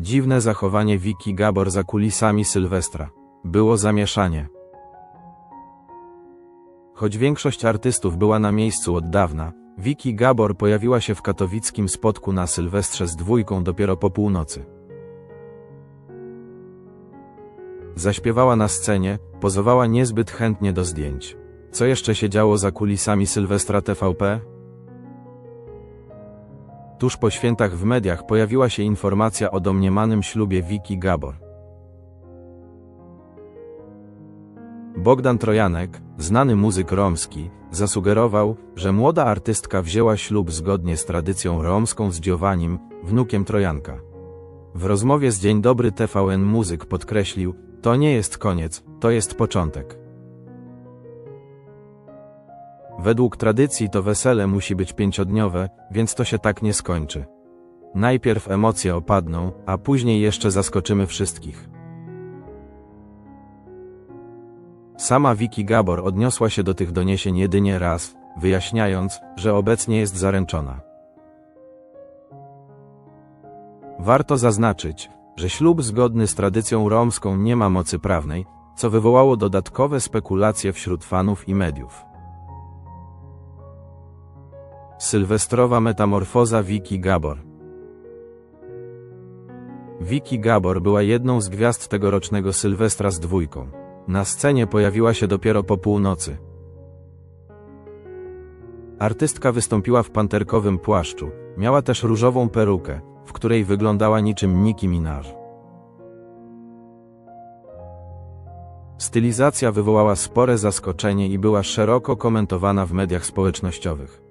Dziwne zachowanie Wiki Gabor za kulisami Sylwestra. Było zamieszanie. Choć większość artystów była na miejscu od dawna, Wiki Gabor pojawiła się w katowickim spotku na Sylwestrze z dwójką dopiero po północy. Zaśpiewała na scenie, pozowała niezbyt chętnie do zdjęć. Co jeszcze się działo za kulisami Sylwestra TVP? Tuż po świętach w mediach pojawiła się informacja o domniemanym ślubie Wiki Gabor. Bogdan Trojanek, znany muzyk romski, zasugerował, że młoda artystka wzięła ślub zgodnie z tradycją romską z Dziowanim, wnukiem Trojanka. W rozmowie z Dzień Dobry TVN Muzyk podkreślił, to nie jest koniec, to jest początek. Według tradycji to wesele musi być pięciodniowe, więc to się tak nie skończy. Najpierw emocje opadną, a później jeszcze zaskoczymy wszystkich. Sama Vicky Gabor odniosła się do tych doniesień jedynie raz, wyjaśniając, że obecnie jest zaręczona. Warto zaznaczyć, że ślub zgodny z tradycją romską nie ma mocy prawnej, co wywołało dodatkowe spekulacje wśród fanów i mediów. Sylwestrowa metamorfoza Wiki Gabor Wiki Gabor była jedną z gwiazd tegorocznego Sylwestra z dwójką. Na scenie pojawiła się dopiero po północy. Artystka wystąpiła w panterkowym płaszczu, miała też różową perukę, w której wyglądała niczym Nicki Minaj. Stylizacja wywołała spore zaskoczenie i była szeroko komentowana w mediach społecznościowych.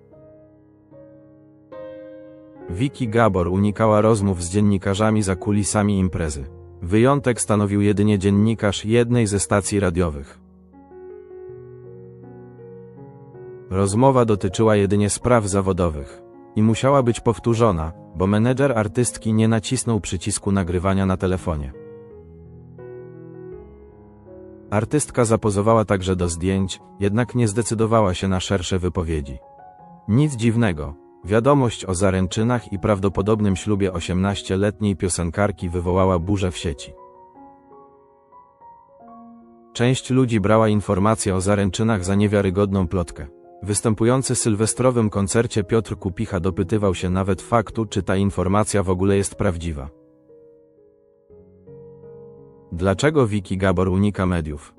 Vicky Gabor unikała rozmów z dziennikarzami za kulisami imprezy. Wyjątek stanowił jedynie dziennikarz jednej ze stacji radiowych. Rozmowa dotyczyła jedynie spraw zawodowych i musiała być powtórzona, bo menedżer artystki nie nacisnął przycisku nagrywania na telefonie. Artystka zapozowała także do zdjęć, jednak nie zdecydowała się na szersze wypowiedzi. Nic dziwnego, wiadomość o zaręczynach i prawdopodobnym ślubie 18-letniej piosenkarki wywołała burzę w sieci. Część ludzi brała informacje o zaręczynach za niewiarygodną plotkę. Występujący w sylwestrowym koncercie Piotr Kupicha dopytywał się nawet faktu, czy ta informacja w ogóle jest prawdziwa. Dlaczego Wiki Gabor unika mediów?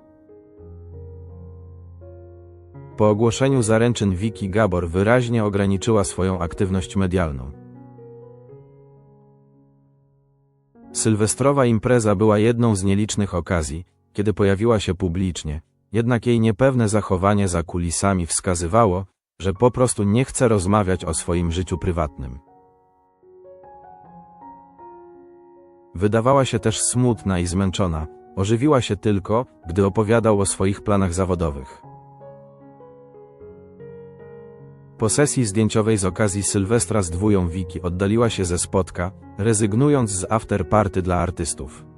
Po ogłoszeniu zaręczyn Wiki Gabor wyraźnie ograniczyła swoją aktywność medialną. Sylwestrowa impreza była jedną z nielicznych okazji, kiedy pojawiła się publicznie, jednak jej niepewne zachowanie za kulisami wskazywało, że po prostu nie chce rozmawiać o swoim życiu prywatnym. Wydawała się też smutna i zmęczona, ożywiła się tylko, gdy opowiadał o swoich planach zawodowych. Po sesji zdjęciowej z okazji Sylwestra z dwóją Wiki oddaliła się ze spotka, rezygnując z afterparty dla artystów.